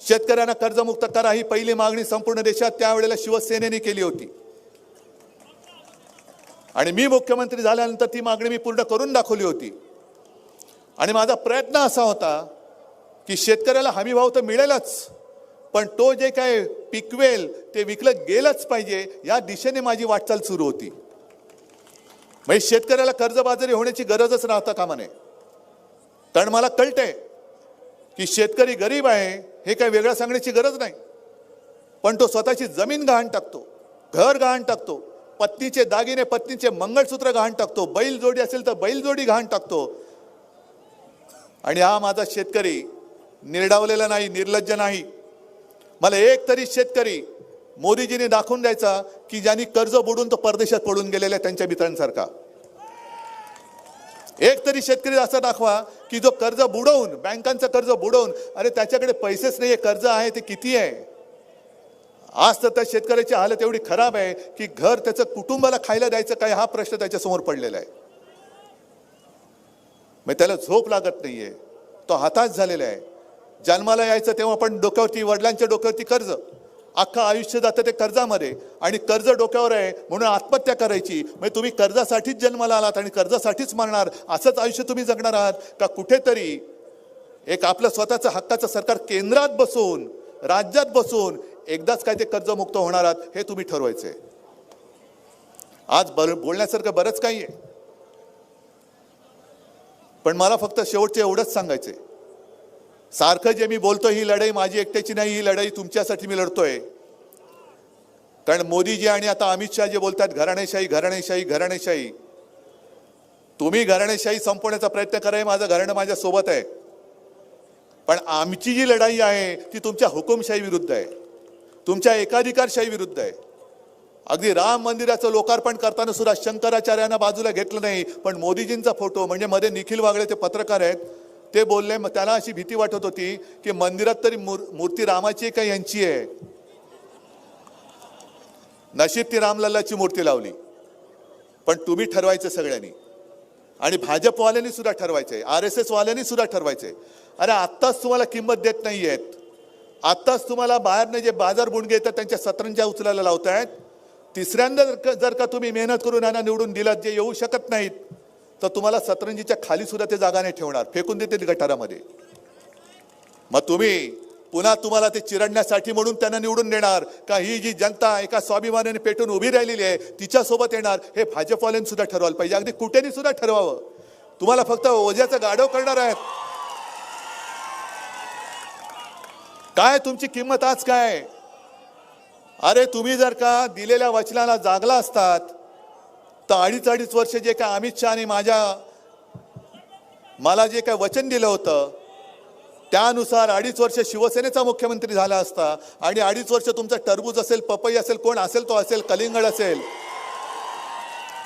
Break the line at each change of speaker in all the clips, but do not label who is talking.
शेतकऱ्यांना कर्जमुक्त करा ही पहिली मागणी संपूर्ण देशात त्यावेळेला शिवसेनेने केली होती. आणि मी मुख्यमंत्री झाल्यानंतर ती मागणी मी पूर्ण करून दाखवली होती. आणि माझा प्रयत्न असा होता की शेतकऱ्याला हमीभाव तर मिळेलच पण तो जे काय पिकवेल ते विकलं गेलंच पाहिजे या दिशेने माझी वाटचाल सुरू होती. म्हणजे शेतकऱ्याला कर्जबाजारी होण्याची गरजच राहता कामा नये. कारण मला कळतंय की शेतकरी गरीब आहे हे काही वेगळं सांगण्याची गरज नाही. पण तो स्वतःची जमीन गहाण टाकतो घर गहाण टाकतो पत्नीचे दागिने पत्नीचे मंगळसूत्र गहाण टाकतो बैल जोडी असेल तर बैलजोडी गहाण टाकतो. आणि हा माझा शेतकरी निर्डावलेला नाही निर्लज्ज नाही. मला एक तरी शेतकरी मोदीजीने दाखवून द्यायचा की ज्यांनी कर्ज बुडून तो परदेशात पडून गेलेला त्यांच्या मित्रांसारखा. एक तरी शेतकरी असा दाखवा की जो कर्ज बुडवून बँकांचं कर्ज बुडवून अरे त्याच्याकडे पैसेच नाही कर्ज आहे ते किती आहे? आज तर त्या शेतकऱ्याची हालत एवढी खराब आहे की घर त्याचं कुटुंबाला खायला द्यायचं काय हा प्रश्न त्याच्यासमोर पडलेला आहे. मग त्याला झोप लागत नाहीये. तो हताश झालेला आहे. जन्माला यायचं तेव्हा पण डोक्यावरती वडिलांच्या डोक्यावरती कर्ज. अख्खं आयुष्य जातं ते कर्जामध्ये. आणि कर्ज डोक्यावर आहे म्हणून आत्महत्या करायची. म्हणजे तुम्ही कर्जासाठीच जन्माला आलात आणि कर्जासाठीच मरणार असंच आयुष्य तुम्ही जगणार आहात. का कुठेतरी एक आपलं स्वतःचं हक्काचं सरकार केंद्रात बसून राज्यात बसून एकदाच काय ते कर्जमुक्त होणार आहात हे तुम्ही ठरवायचे आज बर बोलण्यासारखं बरंच काही आहे. पण मला फक्त शेवटचे एवढंच सांगायचंय. सारखं जे मी बोलतो ही लढाई माझी एकट्याची नाही ही लढाई तुमच्यासाठी मी लढतोय. कारण मोदीजी आणि आता अमित शहा जे बोलतात घराणेशाही घराणेशाही घराणेशाही. तुम्ही घराणेशाही संपवण्याचा प्रयत्न करा हे माझं घराणं माझ्या सोबत आहे. पण आमची जी लढाई आहे ती तुमच्या हुकुमशाही विरुद्ध आहे. तुमच्या एकाधिकारशाही विरुद्ध आहे. अगदी राम मंदिराचं लोकार्पण करताना सुद्धा शंकराचार्यांना बाजूला घेतलं नाही पण मोदीजींचा फोटो म्हणजे मध्ये निखिल वागळे ते पत्रकार आहेत ते बोलले मग त्यांना अशी भीती वाटत होती की मंदिरात तरी मूर- मूर्ती रामाची आहे का यांची आहे? नशीब ती रामलल्लाची मूर्ती लावली. पण तुम्ही ठरवायचं सगळ्यांनी. आणि भाजपवाल्यांनी सुद्धा ठरवायचंय आर एस एस सुद्धा सुद्धा आहे अरे आत्ताच तुम्हाला किंमत देत नाही आहेत आत्ताच तुम्हाला बाहेरनं जे बाजार बुणगे येतात त्यांच्या सतरंजा उचलायला लावतायत. तिसऱ्यांदा जर का- जर का तुम्ही मेहनत करून यांना निवडून दिलात जे येऊ शकत नाहीत तर तुम्हाला सतरंजीच्या खाली सुद्धा ते जागा नाही ठेवणार. फेकून देतील गटारामध्ये. मग तुम्ही पुन्हा तुम्हाला ते चिरडण्यासाठी म्हणून त्यांना निवडून देणार. का ही जी जनता एका स्वाभिमानाने पेटून उभी राहिलेली आहे तिच्यासोबत येणार हे भाजपवाल्यांनी सुद्धा ठरवायला पाहिजे. अगदी कुठेनी सुद्धा ठरवावं. तुम्हाला फक्त ओझ्याचं गाढव करणार आहेत. काय तुमची किंमत आज काय? अरे तुम्ही जर का दिलेल्या वचनाला जागला असतात तर अडीच अडीच वर्ष जे काय अमित शहाने माझ्या मला जे काय वचन दिलं होतं त्यानुसार अडीच वर्ष शिवसेनेचा मुख्यमंत्री झाला असता आणि अडीच वर्ष तुमचा टरबूज असेल पपई असेल कोण असेल तो असेल कलिंगड असेल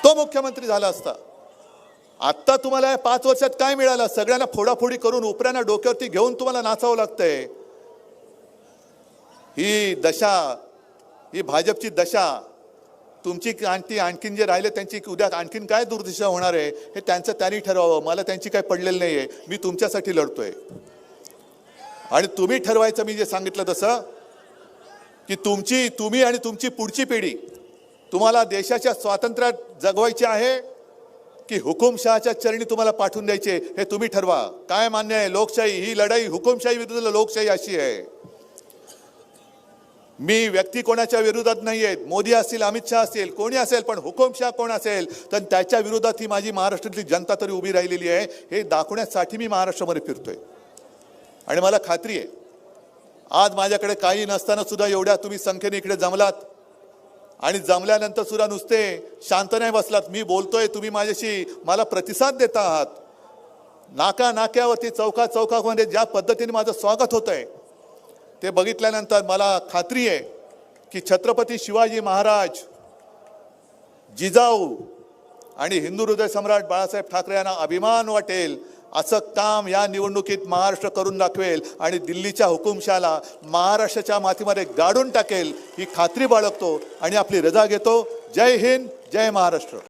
तो मुख्यमंत्री झाला असता. आत्ता तुम्हाला या पाच वर्षात काय मिळालं? सगळ्यांना फोडाफोडी करून उपऱ्यांना डोक्यावरती घेऊन तुम्हाला नाचावं लागतंय. ही दशा ही भाजपची दशा तुमची आणखी आणखीन जे राहिले त्यांची उद्या आणखीन काय दुर्दिशा होणार आहे हे त्यांचं त्यांनी ठरवावं. मला त्यांची काय पडलेलं नाही आहे मी तुमच्यासाठी लढतोय. आणि तुम्ही ठरवायचं मी जे सांगितलं तसं की तुमची तुम्ही आणि तुमची पुढची पिढी तुम्हाला देशाच्या स्वातंत्र्यात जगवायची आहे की हुकुमशहाच्या चरणी तुम्हाला पाठवून द्यायचे हे तुम्ही ठरवा. काय मान्य आहे? लोकशाही ही लढाई हुकुमशाही विरुद्ध लोकशाही अशी आहे. मी व्यक्ती कोणाच्या विरोधात नाही आहेत मोदी असतील अमित शहा असतील कोणी असेल पण हुकुमशाह कोण असेल तर त्याच्या विरोधात ही माझी महाराष्ट्रातली जनता तरी उभी राहिलेली आहे. हे दाखवण्यासाठी मी महाराष्ट्रामध्ये फिरतोय. आणि मला खात्री आहे आज माझ्याकडे काही नसताना सुद्धा एवढ्या तुम्ही संख्येने इकडे जमलात. आणि जमल्यानंतर सुद्धा नुसते शांत नाही बसलात. मी बोलतोय तुम्ही माझ्याशी मला प्रतिसाद देता आहात. नाका नाक्यावरती चौका चौकामध्ये ज्या पद्धतीने माझं स्वागत होत आहे ते बघितल्यानंतर मला खात्री आहे की छत्रपती शिवाजी महाराज जिजाऊ आणि हिंदू हृदय सम्राट बाळासाहेब ठाकरे यांना अभिमान वाटेल असं काम या निवडणुकीत महाराष्ट्र करून दाखवेल आणि दिल्लीच्या हुकुमशाला महाराष्ट्राच्या मातीमध्ये गाडून टाकेल ही खात्री बाळगतो आणि आपली रजा घेतो. जय हिंद जय महाराष्ट्र.